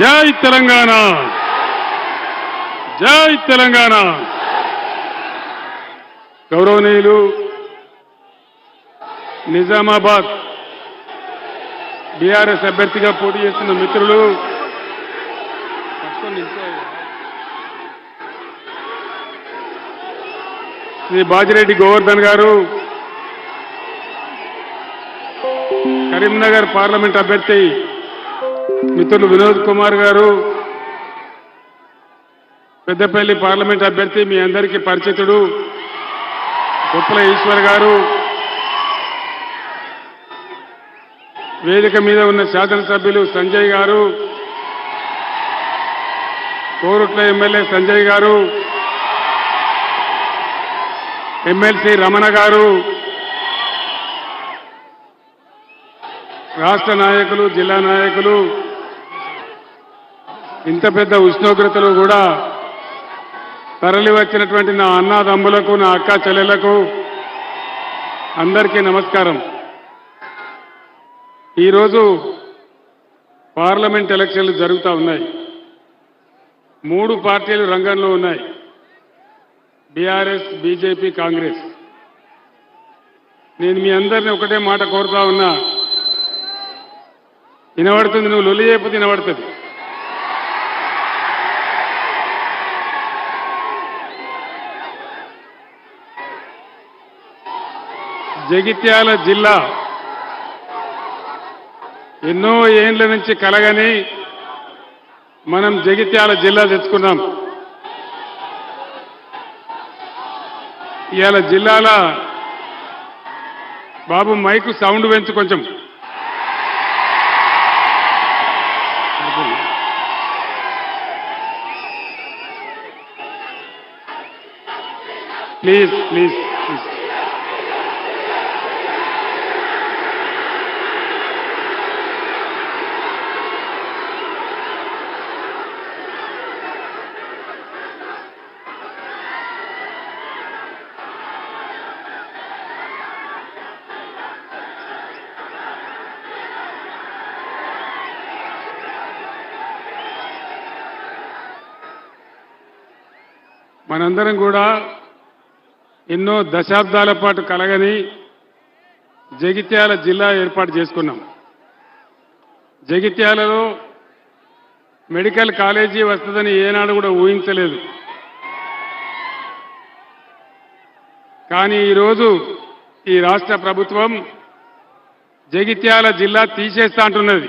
జై తెలంగాణ. జై తెలంగాణ. గౌరవనీయులు నిజామాబాద్ బీఆర్ఎస్ అభ్యర్థిగా పోటీ చేస్తున్న మిత్రులు. శ్రీ బాజిరెడ్డి గోవర్ధన్ గారు కరీంనగర్ పార్లమెంట్ అభ్యర్థి మిత్రులు వినోద్ కుమార్ గారు పెద్దపల్లి పార్లమెంట్ అభ్యర్థి మీ అందరికీ పరిచితుడు కొప్పుల ఈశ్వర్ గారు. వేదిక మీద ఉన్న శాసనసభ్యులు సంజయ్ గారు కోరుట్ల ఎమ్మెల్యే సంజయ్ గారు ఎమ్మెల్సీ రమణ గారు రాష్ట్ర నాయకులు జిల్లా నాయకులు ఇంత పెద్ద ఉష్ణోగ్రతలు కూడా తరలి వచ్చినటువంటి నా అన్నదమ్ములకు నా అక్క చెల్లెలకు అందరికీ నమస్కారం. ఈరోజు పార్లమెంట్ ఎలక్షన్లు జరుగుతూ ఉన్నాయి. మూడు పార్టీలు రంగంలో ఉన్నాయి. BRS BJP Congress. నేను మీ అందరిని ఒకటే మాట కోరుతా ఉన్నా. వినబడుతుంది నువ్వు లొలి చేయకపోతే వినబడుతుంది. జగిత్యాల జిల్లా ఎన్నో ఏండ్ల నుంచి కలగని మనం జగిత్యాల జిల్లా తెచ్చుకున్నాం. ఇవాళ జిల్లాల బాబు మైకు సౌండ్ పెంచు కొంచెం. ప్లీజ్ ప్లీజ్ ప్లీజ్ మనందరం కూడా ఎన్నో దశాబ్దాల పాటు కలగని జగిత్యాల జిల్లా ఏర్పాటు చేసుకున్నాం. జగిత్యాలలో మెడికల్ కాలేజీ వస్తుందని ఏనాడు కూడా ఊహించలేదు. కానీ ఈరోజు ఈ రాష్ట్ర ప్రభుత్వం జగిత్యాల జిల్లా తీసేస్తా అంటున్నది.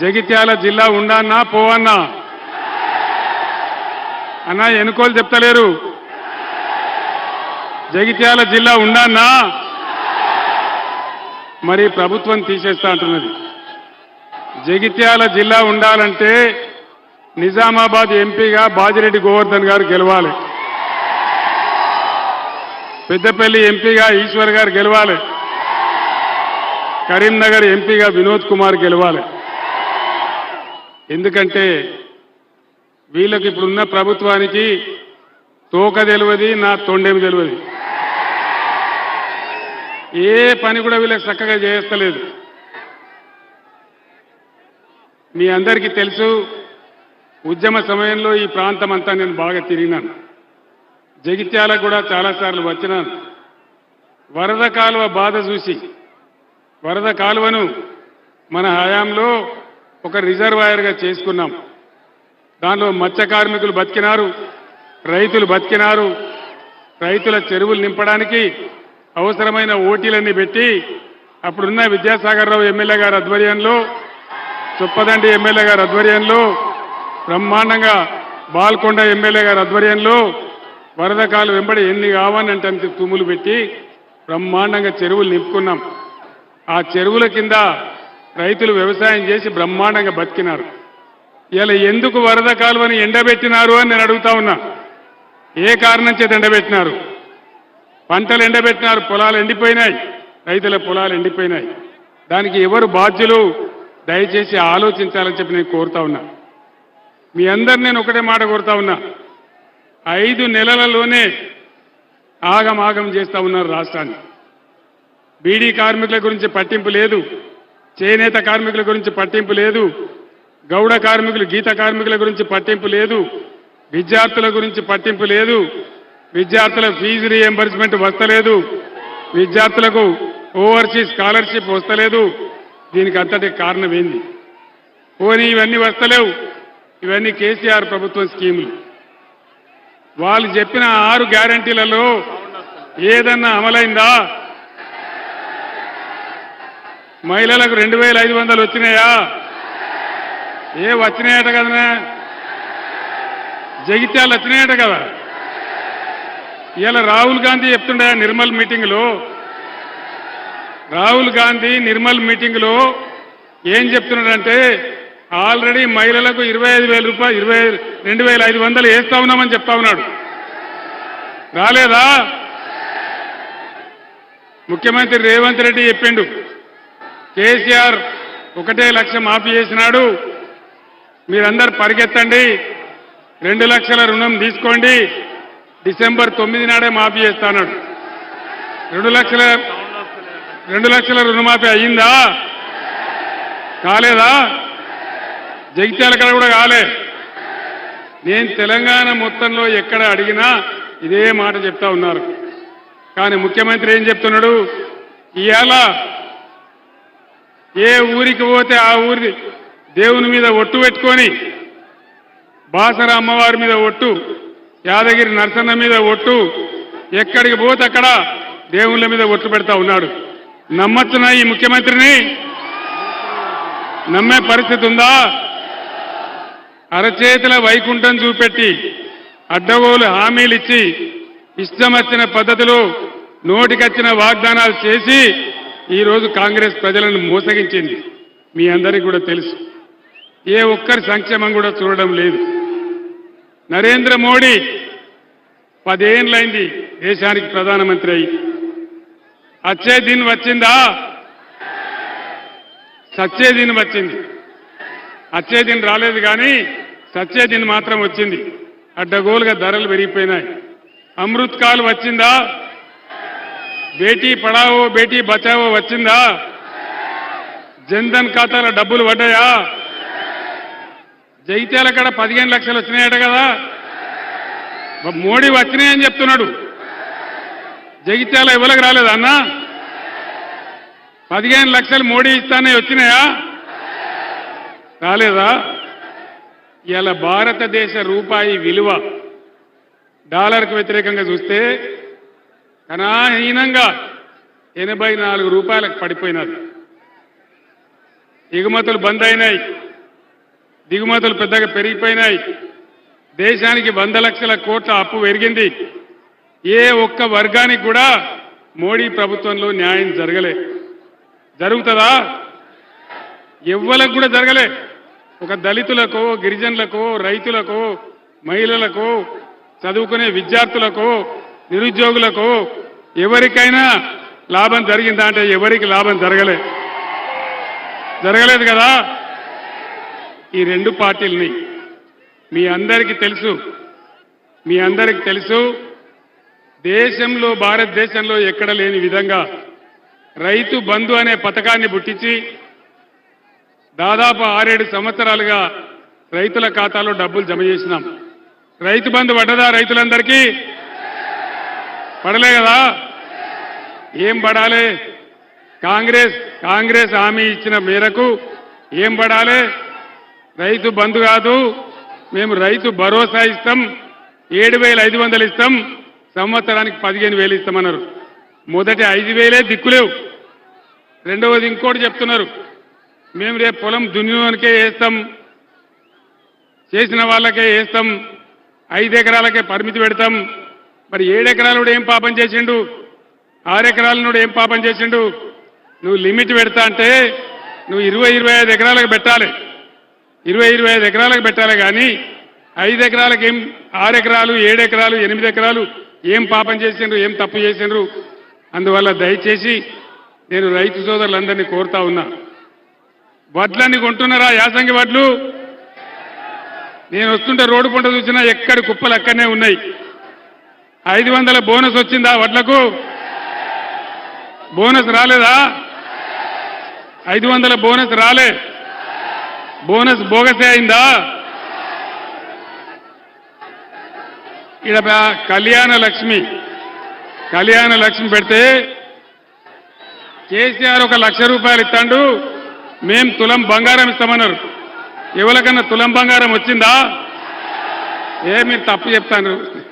జగిత్యాల జిల్లా ఉండన్నా పోవన్నా? అన్నా ఎన్నుకోలు చెప్తలేరు. జగిత్యాల జిల్లా ఉండన్నా మరి ప్రభుత్వం తీసేస్తా అంటున్నది. జగిత్యాల జిల్లా ఉండాలంటే నిజామాబాద్ ఎంపీగా బాజిరెడ్డి గోవర్ధన్ గారు గెలవాలి. పెద్దపల్లి ఎంపీగా ఈశ్వర్ గారు గెలవాలి. కరీంనగర్ ఎంపీగా వినోద్ కుమార్ గెలవాలి. ఎందుకంటే వీళ్ళకి ఇప్పుడున్న ప్రభుత్వానికి తోక తెలియదు నా తొండేమి తెలియదు. ఏ పని కూడా వీళ్ళకి చక్కగా చేస్తలేదు. మీ అందరికీ తెలుసు ఉద్యమ సమయంలో ఈ ప్రాంతం అంతా నేను బాగా తిరిగినాను. జగిత్యాలకు కూడా చాలాసార్లు వచ్చినాను. వరద కాలువ బాధ చూసి వరద కాలువను మన హయాంలో ఒక రిజర్వాయర్గా చేసుకున్నాం. దానిలో మత్స్య కార్మికులు బతికినారు రైతులు బతికినారు. రైతుల చెరువులు నింపడానికి అవసరమైన ఓటీలన్నీ పెట్టి అప్పుడున్న విద్యాసాగర్ రావు ఎమ్మెల్యే గారి ఆధ్వర్యంలో చొప్పదండి ఎమ్మెల్యే గారి ఆధ్వర్యంలో బ్రహ్మాండంగా బాల్కొండ ఎమ్మెల్యే గారి ఆధ్వర్యంలో వరద కాలు వెంబడి ఎన్ని కావాలంటే అంత తుమ్ములు పెట్టి బ్రహ్మాండంగా చెరువులు నింపుకున్నాం. ఆ చెరువుల కింద రైతులు వ్యవసాయం చేసి బ్రహ్మాండంగా బతికినారు. ఇలా ఎందుకు వరద కాలువని ఎండబెట్టినారు అని నేను అడుగుతా ఉన్నా. ఏ కారణం చేత ఎండబెట్టినారు? పంటలు ఎండబెట్టినారు పొలాలు ఎండిపోయినాయి. రైతుల పొలాలు ఎండిపోయినాయి. దానికి ఎవరు బాధ్యులు? దయచేసి ఆలోచించాలని చెప్పి నేను కోరుతా ఉన్నా. మీ అందరు నేను ఒకటే మాట కోరుతా ఉన్నా. ఐదు నెలలలోనే ఆగమాగం చేస్తా ఉన్నారు రాష్ట్రాన్ని. బీడీ కార్మికుల గురించి పట్టింపు లేదు. చేనేత కార్మికుల గురించి పట్టింపు లేదు. గౌడ కార్మికులు గీత కార్మికుల గురించి పట్టింపు లేదు. విద్యార్థుల గురించి పట్టింపు లేదు. విద్యార్థుల ఫీజు రీఎంబర్స్మెంట్ వస్తలేదు. విద్యార్థులకు ఓవర్సీస్ స్కాలర్షిప్ వస్తలేదు. దీనికి అంతటి కారణం ఏంది? పోనీ ఇవన్నీ వస్తలేవు. ఇవన్నీ కేసీఆర్ ప్రభుత్వం స్కీములు. వాళ్ళు చెప్పిన ఆరు గ్యారంటీలలో ఏదన్నా అమలైందా? మహిళలకు రెండు వేల ఐదు వందలు వచ్చినాయా? ఏ వచ్చినాయట కదనా? జగిత్యాలు వచ్చినాయట కదా. ఇలా రాహుల్ గాంధీ చెప్తుండే నిర్మల్ మీటింగ్లో రాహుల్ గాంధీ నిర్మల్ మీటింగ్లో ఏం చెప్తున్నాడంటే ఆల్రెడీ మహిళలకు ఇరవై ఐదు వేల రూపాయలు ఇరవై రెండు వేల ఐదు వందలు వేస్తా ఉన్నామని చెప్తా ఉన్నాడు. రాలేదా? ముఖ్యమంత్రి రేవంత్ రెడ్డి చెప్పిండు. కేసీఆర్ ఒకటే లక్ష మాఫీ చేసినాడు. మీరందరు పరిగెత్తండి. రెండు లక్షల రుణం తీసుకోండి. డిసెంబర్ తొమ్మిది నాడే మాఫీ చేస్తాడు రెండు లక్షల రెండు లక్షల రుణమాఫీ అయ్యిందా? కాలేదా? జగిత్యాల కడ కూడా కాలే. నేను తెలంగాణ మొత్తంలో ఎక్కడ అడిగినా ఇదే మాట చెప్తా ఉన్నారు. కానీ ముఖ్యమంత్రి ఏం చెప్తున్నాడు? ఇవాళ ఏ ఊరికి పోతే ఆ ఊరి దేవుని మీద ఒట్టు పెట్టుకొని బాసర అమ్మవారి మీద ఒట్టు యాదగిరి నరసన్న మీద ఒట్టు ఎక్కడికి పోతే అక్కడ దేవుళ్ళ మీద ఒట్టు పెడతా ఉన్నాడు. నమ్మచ్చునా ఈ ముఖ్యమంత్రిని? నమ్మే పరిస్థితి ఉందా? అరచేతుల వైకుంఠం చూపెట్టి అడ్డగోలు హామీలు ఇచ్చి ఇష్టం వచ్చిన పద్ధతిలో నోటికొచ్చిన వాగ్దానాలు చేసి ఈరోజు కాంగ్రెస్ ప్రజలను మోసగించింది. మీ అందరికీ కూడా తెలుసు. ఏ ఒక్కరి సంక్షేమం కూడా చూడడం లేదు. నరేంద్ర మోడీ పదేళ్ళైంది దేశానికి ప్రధానమంత్రి అయి. అచ్చే దిన్ వచ్చిందా? సచ్చే దిన్ వచ్చింది. అచ్చే దిన్ రాలేదు కానీ సచ్చే దిన్ మాత్రం వచ్చింది. అడ్డగోలుగా ధరలు పెరిగిపోయినాయి. అమృత్ కాల్ వచ్చిందా? బేటీ పడావో బేటీ బచావో వచ్చిందా? జన్ధన్ ఖాతాలో డబ్బులు పడ్డాయా? జైత్యాల కాడ పదిహేను లక్షలు వచ్చినాయట కదా? మోడీ వచ్చినాయని చెప్తున్నాడు. జగిత్యాల ఇవ్వలకు రాలేదా అన్న? పదిహేను లక్షలు మోడీ ఇస్తానే వచ్చినాయా? రాలేదా? ఇలా భారతదేశ రూపాయి విలువ డాలర్కు వ్యతిరేకంగా చూస్తే కనాహీనంగా ఎనభై నాలుగు రూపాయలకు పడిపోయినది ఎగుమతులు బంద్ అయినాయి. దిగుమతులు పెద్దగా పెరిగిపోయినాయి. దేశానికి వంద లక్షల కోట్ల అప్పు పెరిగింది. ఏ ఒక్క వర్గానికి కూడా మోడీ ప్రభుత్వంలో న్యాయం జరగలే. జరుగుతుందా? ఎవ్వలకు కూడా జరగలే. ఒక దళితులకు గిరిజనులకు రైతులకు మహిళలకు చదువుకునే విద్యార్థులకు నిరుద్యోగులకు ఎవరికైనా లాభం జరిగిందా అంటే ఎవరికి లాభం జరగలే. జరగలేదు కదా? ఈ రెండు పార్టీలని. మీ అందరికీ తెలుసు. మీ అందరికీ తెలుసు. దేశంలో భారతదేశంలో ఎక్కడ లేని విధంగా రైతు బంధు అనే పథకాన్ని పుట్టించి దాదాపు ఆరేడు సంవత్సరాలుగా రైతుల ఖాతాలో డబ్బులు జమ చేసినాం. రైతు బంధు పడ్డదా రైతులందరికీ? పడలే కదా? ఏం పడాలి? కాంగ్రెస్ కాంగ్రెస్ హామీ ఇచ్చిన మేరకు ఏం పడాలి? రైతు బంధు కాదు మేము రైతు భరోసా ఇస్తాం ఏడు వేల ఐదు వందలు ఇస్తాం సంవత్సరానికి పదిహేను వేలు ఇస్తామన్నారు. మొదటి ఐదు వేలే దిక్కులేవు. రెండవది ఇంకోటి చెప్తున్నారు. మేము రేపు పొలం దున్నికే వేస్తాం చేసిన వాళ్ళకే వేస్తాం ఐదు ఎకరాలకే పరిమితి పెడతాం మరి ఏడు ఎకరాలు కూడా ఏం పాపం చేసిండు? ఆరు ఎకరాల ఏం పాపం చేసిండు? నువ్వు లిమిట్ పెడతా అంటే నువ్వు ఇరవై ఇరవై ఐదు ఎకరాలకు పెట్టాలి. ఇరవై ఇరవై ఐదు ఎకరాలకు పెట్టాలి కానీ ఐదు ఎకరాలకు ఏం ఆరు ఎకరాలు ఏడు ఎకరాలు ఎనిమిది ఎకరాలు ఏం పాపం చేసిండ్రు ఏం తప్పు చేసిండ్రు? అందువల్ల దయచేసి నేను రైతు సోదరులందరినీ కోరుతా ఉన్నా. వడ్లన్నీ కొంటున్నారా యాసంగి వడ్లు? నేను వస్తుంటే రోడ్డు పంట చూసినా ఎక్కడి కుప్పలు అక్కడనే ఉన్నాయి. ఐదు వందల బోనస్ వచ్చిందా వడ్లకు? బోనస్ రాలేదా? ఐదు వందల బోనస్ రాలే. బోనస్ బోగసే అయిందా? ఇక్కడ కళ్యాణ లక్ష్మి. కళ్యాణ లక్ష్మి పెడితే కేసీఆర్ ఒక లక్ష రూపాయలు ఇస్తాడు మేం తులం బంగారం ఇస్తామన్నారు. ఎవరికన్నా తులం బంగారం వచ్చిందా? ఏ మీరు తప్పు చెప్తాను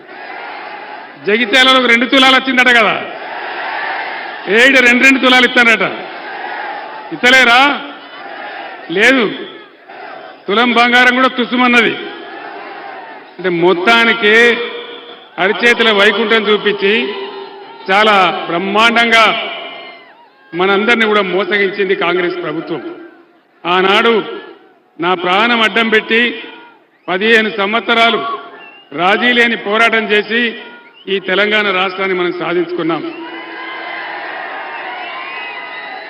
జగిత్యాలలో రెండు తులాలు వచ్చిందట కదా. ఏడు రెండు రెండు తులాలు ఇస్తానట. ఇస్తలేరా? లేదు. తులం బంగారం కూడా తుసుమన్నది. అంటే మొత్తానికి అరిచేతుల వైకుంఠం చూపించి చాలా బ్రహ్మాండంగా మనందరినీ కూడా మోసగించింది కాంగ్రెస్ ప్రభుత్వం. ఆనాడు నా ప్రాణం అడ్డం పెట్టి పదిహేను సంవత్సరాలు రాజీ లేని పోరాటం చేసి ఈ తెలంగాణ రాష్ట్రాన్ని మనం సాధించుకున్నాం.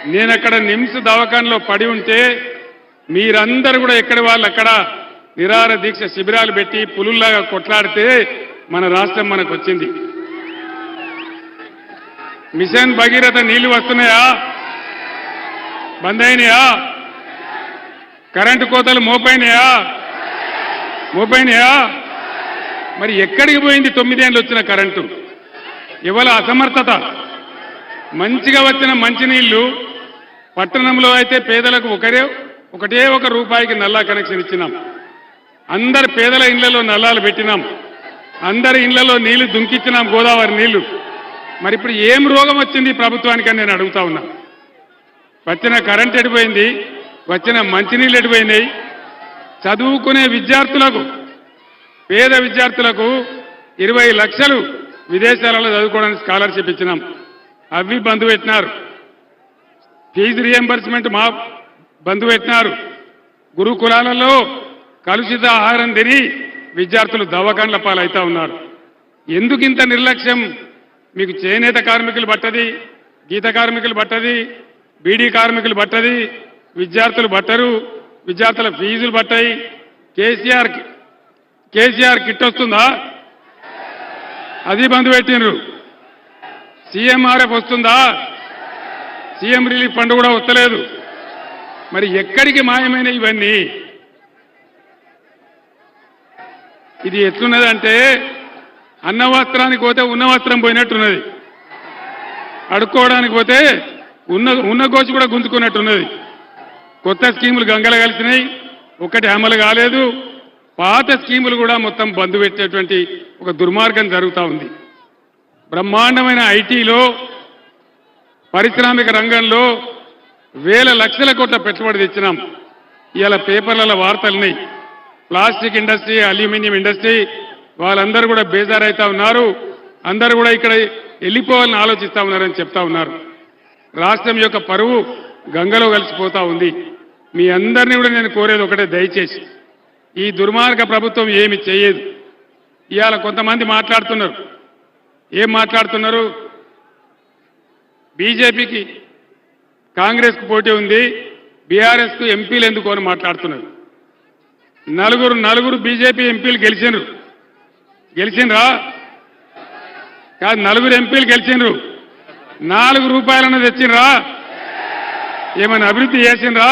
నేనక్కడ నిమ్స్ దవాఖానలో పడి ఉంటే మీరందరూ కూడా ఎక్కడి వాళ్ళు అక్కడ నిరార దీక్ష శిబిరాలు పెట్టి పులుల్లాగా కొట్లాడితే మన రాష్ట్రం మనకు వచ్చింది. మిషన్ భగీరథ నీళ్ళు వస్తున్నాయా? బంద్ అయినాయా కరెంటు కోతలు మోపైనాయా? మోపైనాయా? మరి ఎక్కడికి పోయింది తొమ్మిదేళ్ళు వచ్చిన కరెంటు? ఇవాళ అసమర్థత. మంచిగా వచ్చిన మంచినీళ్ళు పట్టణంలో అయితే పేదలకు ఒకరే ఒకటే ఒక రూపాయికి నల్లా కనెక్షన్ ఇచ్చినాం. అందరి పేదల ఇళ్ళలో నల్లాలు పెట్టినాం. అందరి ఇళ్ళలో నీళ్ళు దుంకిచ్చినాం గోదావరి నీళ్ళు. మరి ఇప్పుడు ఏం రోగం వచ్చింది ప్రభుత్వానికి అని నేను అడుగుతా ఉన్నా. వచ్చిన కరెంట్ ఎడిపోయింది వచ్చిన మంచినీళ్ళు ఎడిపోయినాయి. చదువుకునే విద్యార్థులకు పేద విద్యార్థులకు ఇరవై లక్షలు విదేశాలలో చదువుకోవడానికి స్కాలర్షిప్ ఇచ్చినాం. అవి బంధు పెట్టినారు. ఫీజు రియంబర్స్మెంట్ మా బంధు పెట్టినారు. గురుకులాలలో కలుషిత ఆహారం తిని విద్యార్థులు దవాఖాన్ల పాలవుతా ఉన్నారు. ఎందుకు ఇంత నిర్లక్ష్యం? మీకు చేనేత కార్మికులు పట్టది గీత కార్మికులు పట్టది బీడీ కార్మికులు పట్టది విద్యార్థులు పట్టరు విద్యార్థుల ఫీజులు పట్టాయి. కేసీఆర్ కేసీఆర్ కిట్ వస్తుందా? అది బంద్ పెట్టినరు సీఎంఆర్ఎఫ్ వస్తుందా? సీఎం రిలీఫ్ ఫండ్ కూడా వస్తలేదు. మరి ఎక్కడికి మాయమైన ఇవన్నీ? ఇది ఎట్లున్నదంటే అన్న వస్త్రానికి పోతే ఉన్న వస్త్రం పోయినట్టున్నది. అడుక్కోవడానికి పోతే ఉన్న ఉన్న గోచి కూడా గుంజుకున్నట్టున్నది. కొత్త స్కీములు గంగల కలిసినాయి. ఒకటి అమలు కాలేదు. పాత స్కీములు కూడా మొత్తం బంద్ పెట్టేటువంటి ఒక దుర్మార్గం జరుగుతూ ఉంది. బ్రహ్మాండమైన ఐటీలో పారిశ్రామిక రంగంలో వేల లక్షల కోట్ల పెట్టుబడి తెచ్చినాం. ఇవాళ పేపర్లలో వార్తలున్నాయి ప్లాస్టిక్ ఇండస్ట్రీ అల్యూమినియం ఇండస్ట్రీ వాళ్ళందరూ కూడా బేజారైతా ఉన్నారు. అందరూ కూడా ఇక్కడ వెళ్ళిపోవాలని ఆలోచిస్తా ఉన్నారని చెప్తా ఉన్నారు. రాష్ట్రం యొక్క పరువు గంగలో కలిసిపోతా ఉంది. మీ అందరినీ కూడా నేను కోరేది ఒకటే దయచేసి. ఈ దుర్మార్గ ప్రభుత్వం ఏమి చేయదు. ఇవాళ కొంతమంది మాట్లాడుతున్నారు. ఏం మాట్లాడుతున్నారు? బీజేపీకి కాంగ్రెస్కు పోటీ ఉంది. బీఆర్ఎస్కు ఎంపీలు ఎందుకు అని మాట్లాడుతున్నారు. నలుగురు నలుగురు బీజేపీ ఎంపీలు గెలిచినరు గెలిచినరా కాదు నలుగురు ఎంపీలు గెలిచిండ్రు నాలుగు రూపాయలను తెచ్చినరా ఏమైనా అభివృద్ధి చేసిండ్రా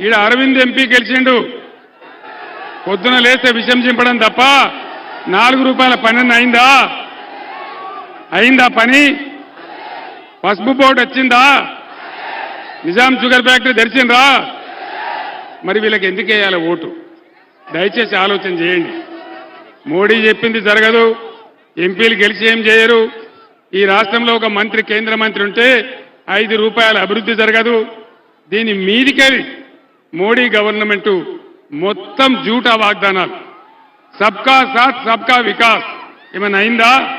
ఈడ అరవింద్ ఎంపీ గెలిచిండు. పొద్దున లేస్తే విషం చింపడం తప్ప నాలుగు రూపాయల పని అయిందా? అయిందా పని? పసుపు బోర్డు వచ్చిందా? నిజాం షుగర్ ఫ్యాక్టరీ తెరిచిండ్రా మరి వీళ్ళకి ఎందుకు వేయాలి ఓటు? దయచేసి ఆలోచన చేయండి. మోడీ చెప్పింది జరగదు. ఎంపీలు గెలిచి ఏం చేయరు. ఈ రాష్ట్రంలో ఒక మంత్రి కేంద్ర మంత్రి ఉంటే ఐదు రూపాయల అభివృద్ధి జరగదు. దీని మీదికెళ్ళి మోడీ గవర్నమెంటు మొత్తం జూటా వాగ్దానాలు. సబ్కా సాత్ సబ్కా వికాస్. ఏమైనా అయిందా?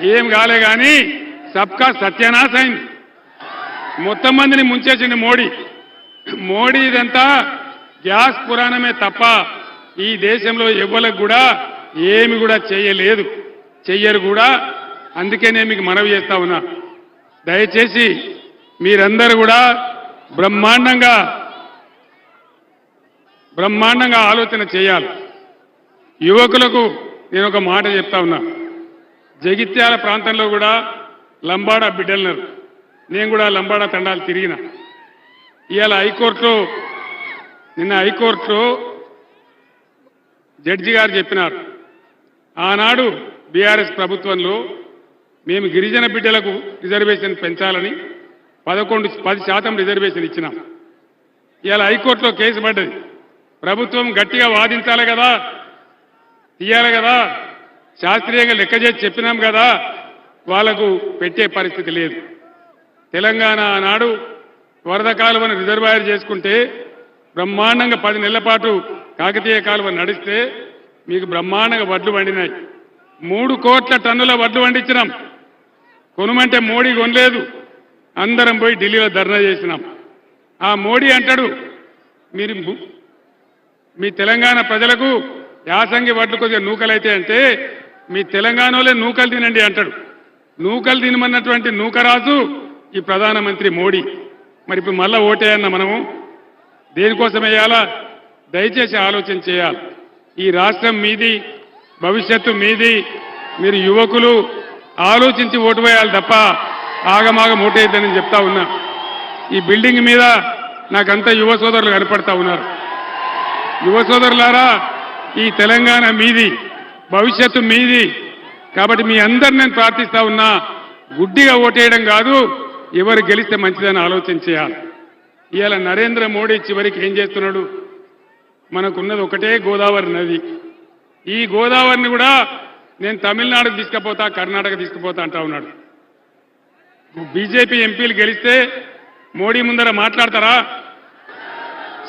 ఏం కాలే కానీ సబ్కా సత్యనాశ అయింది. మొత్తం మందిని ముంచేసింది మోడీ. మోడీ ఇదంతా గ్యాస్ పురాణమే తప్ప ఈ దేశంలో ఎవ్వలకు కూడా ఏమి కూడా చేయలేదు. చెయ్యరు కూడా. అందుకే నేను మీకు మనవి చేస్తా ఉన్నా. దయచేసి మీరందరూ కూడా బ్రహ్మాండంగా బ్రహ్మాండంగా ఆలోచన చేయాలి. యువకులకు నేను ఒక మాట చెప్తా ఉన్నా. జగిత్యాల ప్రాంతంలో కూడా లంబాడా బిడ్డలున్నారు నేను కూడా లంబాడా తండాలు తిరిగిన. ఇవాళ హైకోర్టులో నిన్న హైకోర్టులో జడ్జి గారు చెప్పినారు. ఆనాడు బీఆర్ఎస్ ప్రభుత్వంలో మేము గిరిజన బిడ్డలకు రిజర్వేషన్ పెంచాలని పదకొండు పది శాతం రిజర్వేషన్ ఇచ్చినాం. ఇవాళ హైకోర్టులో కేసు పడ్డది. ప్రభుత్వం గట్టిగా వాదించాలి కదా తీయాలి కదా శాస్త్రీయంగా లెక్క చేసి చెప్పినాం కదా వాళ్ళకు పెట్టే పరిస్థితి లేదు. తెలంగాణ ఆనాడు వరద కాలువను రిజర్వాయర్ చేసుకుంటే బ్రహ్మాండంగా పది నెలల పాటు కాకతీయ కాలువ నడిస్తే మీకు బ్రహ్మాండంగా వడ్లు వండినాయి మూడు కోట్ల టన్నుల వడ్లు వండించినాం కొనుమంటే మోడీ కొనలేదు. అందరం పోయి ఢిల్లీలో ధర్నా చేసినాం. ఆ మోడీ అంటాడు మీరు మీ తెలంగాణ ప్రజలకు యాసంగి వడ్లు కొద్దిగా నూకలైతే అంటే మీ తెలంగాణలో నూకలు తినండి అంటాడు. నూకలు తినమన్నటువంటి నూకరాజు ఈ ప్రధానమంత్రి మోడీ. మరి ఇప్పుడు మళ్ళా ఓటేయన్న మనము దేనికోసం వేయాలా దయచేసి ఆలోచన చేయాలి. ఈ రాష్ట్రం మీది భవిష్యత్తు మీది మీరు యువకులు ఆలోచించి ఓటు వేయాలి తప్ప ఆగమాగం ఓటేద్దని చెప్తా ఉన్నా. ఈ బిల్డింగ్ మీద నాకంతా యువ సోదరులు కనపడతా ఉన్నారు. యువ సోదరులారా ఈ తెలంగాణ మీది భవిష్యత్తు మీది. కాబట్టి మీ అందరు నేను ప్రార్థిస్తా ఉన్నా గుడ్డిగా ఓటేయడం కాదు ఎవరు గెలిస్తే మంచిదని ఆలోచన చేయాలి ఇవాళ నరేంద్ర మోడీ చివరికి ఏం చేస్తున్నాడు? మనకున్నది ఒకటే గోదావరి నది. ఈ గోదావరిని కూడా నేను తమిళనాడుకు తీసుకుపోతా కర్ణాటక తీసుకుపోతా అంటా ఉన్నాడు. బీజేపీ ఎంపీలు గెలిస్తే మోడీ ముందర మాట్లాడతారా?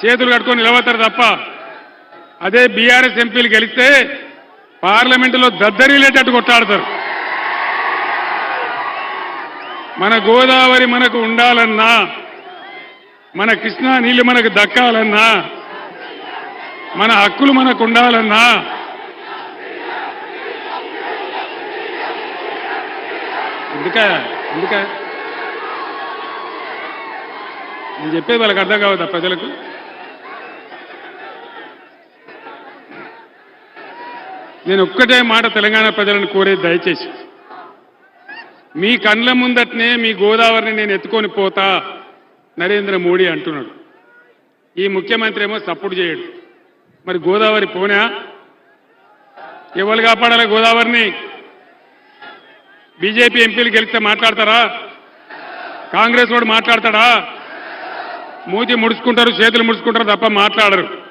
చేతులు కట్టుకొని నిలబడతారు తప్ప అదే బీఆర్ఎస్ ఎంపీలు గెలిస్తే పార్లమెంటులో దద్దరిల్లేటట్టు కొట్టాడతారు మన గోదావరి మనకు ఉండాలన్నా మన కృష్ణా నీళ్ళు మనకు దక్కాలన్నా మన హక్కులు మనకు ఉండాలన్నా ఎందుక ఎందుక? నేను చెప్పేది వాళ్ళకి అర్థం కావద్దా ప్రజలకు? నేను ఒక్కటే మాట తెలంగాణ ప్రజలను కోరేది దయచేసి. మీ కండ్ల ముందటనే మీ గోదావరిని నేను ఎత్తుకొని పోతా నరేంద్ర మోడీ అంటున్నాడు. ఈ ముఖ్యమంత్రి ఏమో సపోర్ట్ చేయడు. మరి గోదావరి పోనా? ఎవరు కాపాడాలి గోదావరిని? బీజేపీ ఎంపీలు గెలిస్తే మాట్లాడతారా? కాంగ్రెస్ వాడు మాట్లాడతాడా? మూతి ముడుచుకుంటారు చేతులు ముడుచుకుంటారు తప్ప మాట్లాడరు.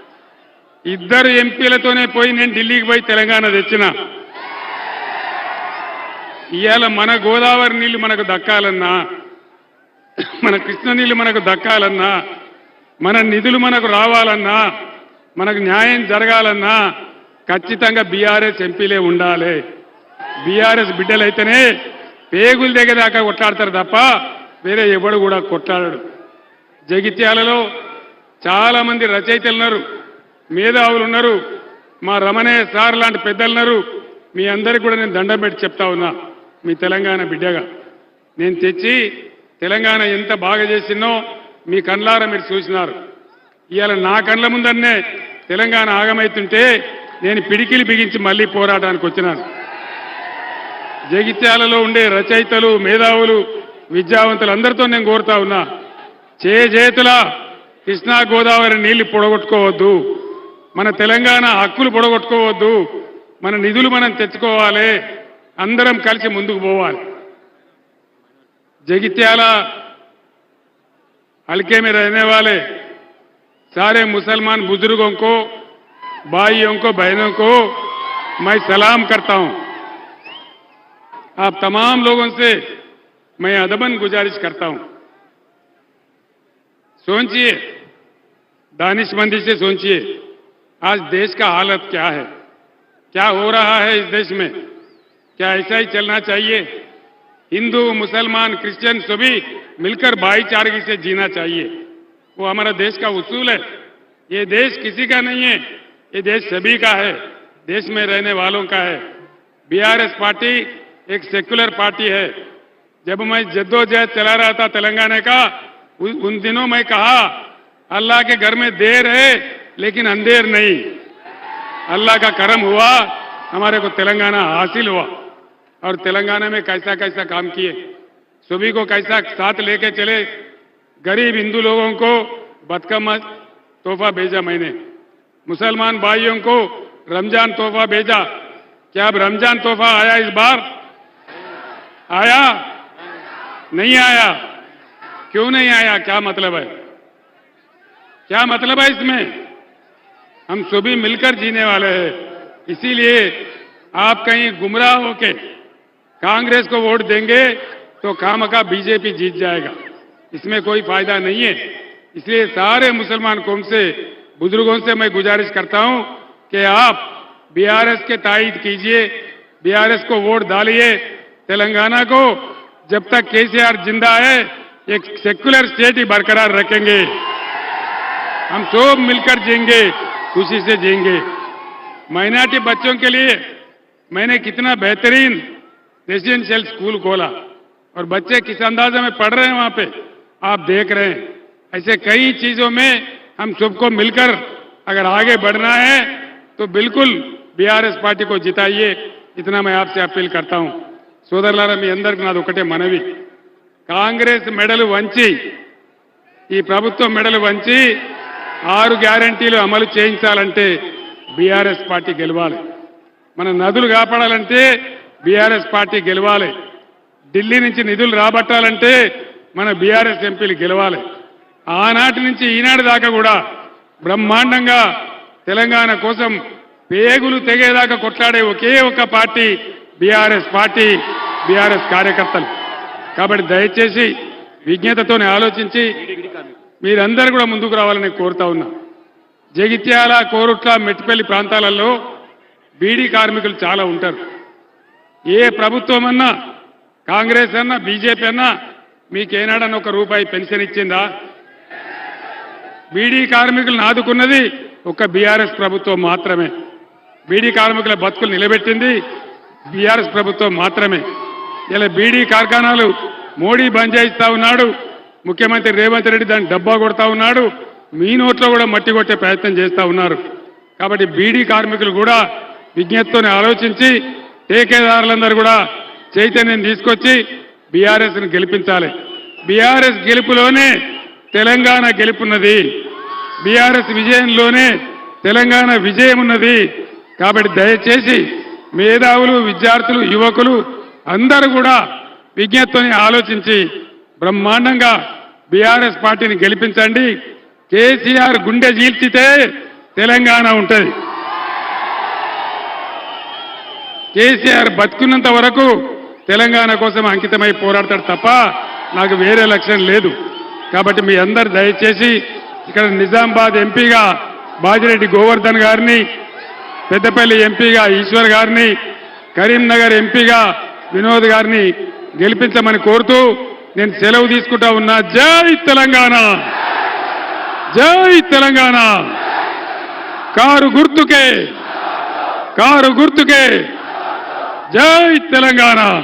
ఇద్దరు ఎంపీలతోనే పోయి నేను ఢిల్లీకి పోయి తెలంగాణ తెచ్చిన. ఇవాళ మన గోదావరి నీళ్ళు మనకు దక్కాలన్నా మన కృష్ణ నీళ్ళు మనకు దక్కాలన్నా మన నిధులు మనకు రావాలన్నా మనకు న్యాయం జరగాలన్నా ఖచ్చితంగా బీఆర్ఎస్ ఎంపీలే ఉండాలి. బీఆర్ఎస్ బిడ్డలైతేనే పేగుల దగ్గర దాకా కొట్లాడతారు తప్ప వేరే ఎవడు కూడా కొట్లాడడు. జగిత్యాలలో చాలా మంది రచయితలు ఉన్నారు. మేధావులు ఉన్నారు. మా రమణయ్య సార్ లాంటి పెద్దలు ఉన్నారు. మీ అందరికి కూడా నేను దండం పెట్టి చెప్తా ఉన్నా. మీ తెలంగాణ బిడ్డగా. నేను తెచ్చి తెలంగాణ ఎంత బాగా చేసినో మీ కండ్లార మీరు చూసినారు. ఇవాళ నా కండ్ల ముందన్నే తెలంగాణ ఆగమైతుంటే నేను పిడికిలి బిగించి మళ్ళీ పోరాటానికి వచ్చినాను. జగిత్యాలలో ఉండే రచయితలు మేధావులు విద్యావంతులు అందరితో నేను కోరుతా ఉన్నా. చేతుల కృష్ణా గోదావరి నీళ్ళు పొడగొట్టుకోవద్దు. మన తెలంగాణ హక్కులు పొడగొట్టుకోవద్దు మన నిధులు మనం తెచ్చుకోవాలి అందరం కలిసి ముందుకు పోవాలి जगित्याला हल्के में रहने वाले सारे मुसलमान बुजुर्गों को भाइयों को बहनों को मैं सलाम करता हूं आप तमाम लोगों से मैं अदबन गुजारिश करता हूं सोचिए दानिशमंदी से सोचिए आज देश का हालत क्या है? क्या हो रहा है इस देश में? क्या ऐसा ही चलना चाहिए? हिंदू, मुसलमान, क्रिश्चियन सभी मिलकर भाईचारगी से जीना चाहिए। वो हमारा देश का उसूल है। ये देश किसी का नहीं है, ये देश सभी का है, देश में रहने वालों का है। बीआरएस पार्टी एक सेक्युलर पार्टी है। जब मैं जद्दोजहद चला रहा था तेलंगाना का, उन दिनों मैं कहा, अल्लाह के घर में देर है लेकिन अंधेर नहीं। अल्लाह का करम हुआ, हमारे को तेलंगाना हासिल हुआ। और तेलंगाना में कैसा कैसा काम किए सभी को कैसा साथ लेके चले, गरीब हिंदू लोगों को बदकम्मा तोहफा भेजा मैंने। मुसलमान भाइयों को रमज़ान तोहफा भेजा। क्या अब रमज़ान तोहफा आया इस बार? आया? नहीं आया। क्यों नहीं आया? क्या मतलब है? क्या मतलब है इसमें? हम सभी मिलकर जीने वाले हैं। इसीलिए आप कहीं गुमराह होके कांग्रेस को वोट देंगे तो काम का बीजेपी जीत जाएगा। इसमें कोई फ़ायदा नहीं है। इसलिए सारे मुसलमान कौम से, बुज़ुर्गों से मैं गुजारिश करता हूँ कि आप बीआरएस के तायद कीजिए बीआरएस को वोट डालिए। तेलंगाना को जब तक केसीआर ज़िंदा है, एक सेक्युलर स्टेट ही बरकरार रखेंगे। हम सब मिलकर जिएँगे। खुशी से जिएंगे माइनॉरिटी बच्चों के लिए मैंने कितना बेहतरीन रेजिडेंशियल स्कूल खोला और बच्चे किस अंदाजे में पढ़ रहे हैं वहां पे आप देख रहे हैं ऐसे कई चीजों में हम सबको मिलकर अगर आगे बढ़ना है तो बिल्कुल बीआरएस पार्टी को जिताइए इतना मैं आपसे अपील करता हूं సోదరులారా మీ అందరికి నాది ఒకటే మనవి కాంగ్రెస్ మెడలు వంచి ఈ ప్రభుత్వం మెడలు వంచి ఆరు గ్యారంటీలు అమలు చేయించాలంటే బీఆర్ఎస్ పార్టీ గెలవాలి. మన నదులు కాపాడాలంటే బీఆర్ఎస్ పార్టీ గెలవాలి. ఢిల్లీ నుంచి నిధులు రాబట్టాలంటే మన బీఆర్ఎస్ ఎంపీలు గెలవాలి. ఆనాటి నుంచి ఈనాటి దాకా కూడా బ్రహ్మాండంగా తెలంగాణ కోసం పేగులు తెగేదాకా కొట్లాడే ఒకే ఒక పార్టీ బీఆర్ఎస్ పార్టీ బీఆర్ఎస్ కార్యకర్తలు. కాబట్టి దయచేసి విజ్ఞతతోనే ఆలోచించి మీరందరూ కూడా ముందుకు రావాలని కోరుతా ఉన్నా. జగిత్యాల కోరుట్ల మెట్టిపల్లి ప్రాంతాలలో బీడీ కార్మికులు చాలా ఉంటారు. ఏ ప్రభుత్వం అన్నా కాంగ్రెస్ అన్నా బీజేపీ అన్నా మీకేనాడని ఒక రూపాయి పెన్షన్ ఇచ్చిందా? బీడీ కార్మికులను ఆదుకున్నది ఒక బీఆర్ఎస్ ప్రభుత్వం మాత్రమే. బీడీ కార్మికుల బతుకులు నిలబెట్టింది బీఆర్ఎస్ ప్రభుత్వం మాత్రమే. ఇలా బీడీ కార్ఖానాలు మోడీ బంద్ చేయిస్తా ఉన్నాడు. ముఖ్యమంత్రి రేవంత్ రెడ్డి దాన్ని డబ్బా కొడతా ఉన్నాడు. మీ నోట్లో కూడా మట్టి కొట్టే ప్రయత్నం చేస్తా ఉన్నారు. కాబట్టి బీడీ కార్మికులు కూడా విజ్ఞతతోనే ఆలోచించి టేకేదారులందరూ కూడా చైతన్యం తీసుకొచ్చి బీఆర్ఎస్ను గెలిపించాలి. బీఆర్ఎస్ గెలుపులోనే తెలంగాణ గెలుపున్నది. బీఆర్ఎస్ విజయంలోనే తెలంగాణ విజయం ఉన్నది కాబట్టి దయచేసి మేధావులు విద్యార్థులు యువకులు అందరూ కూడా విజ్ఞతతోనే ఆలోచించి బ్రహ్మాండంగా బీఆర్ఎస్ పార్టీని గెలిపించండి. కేసీఆర్ గుండె చీల్చితే తెలంగాణ ఉంటుంది. కేసీఆర్ బతుకున్నంత వరకు తెలంగాణ కోసం అంకితమై పోరాడతాడు తప్ప నాకు వేరే లక్ష్యం లేదు. కాబట్టి మీ అందరు దయచేసి ఇక్కడ నిజామాబాద్ ఎంపీగా బాజిరెడ్డి గోవర్ధన్ గారిని పెద్దపల్లి ఎంపీగా ఈశ్వర్ గారిని కరీంనగర్ ఎంపీగా వినోద్ గారిని గెలిపించమని కోరుతూ నేను సెలవు తీసుకుంటా ఉన్నా. జై తెలంగాణ. జై తెలంగాణ. కారు గుర్తుకే. కారు గుర్తుకే. జై తెలంగాణ.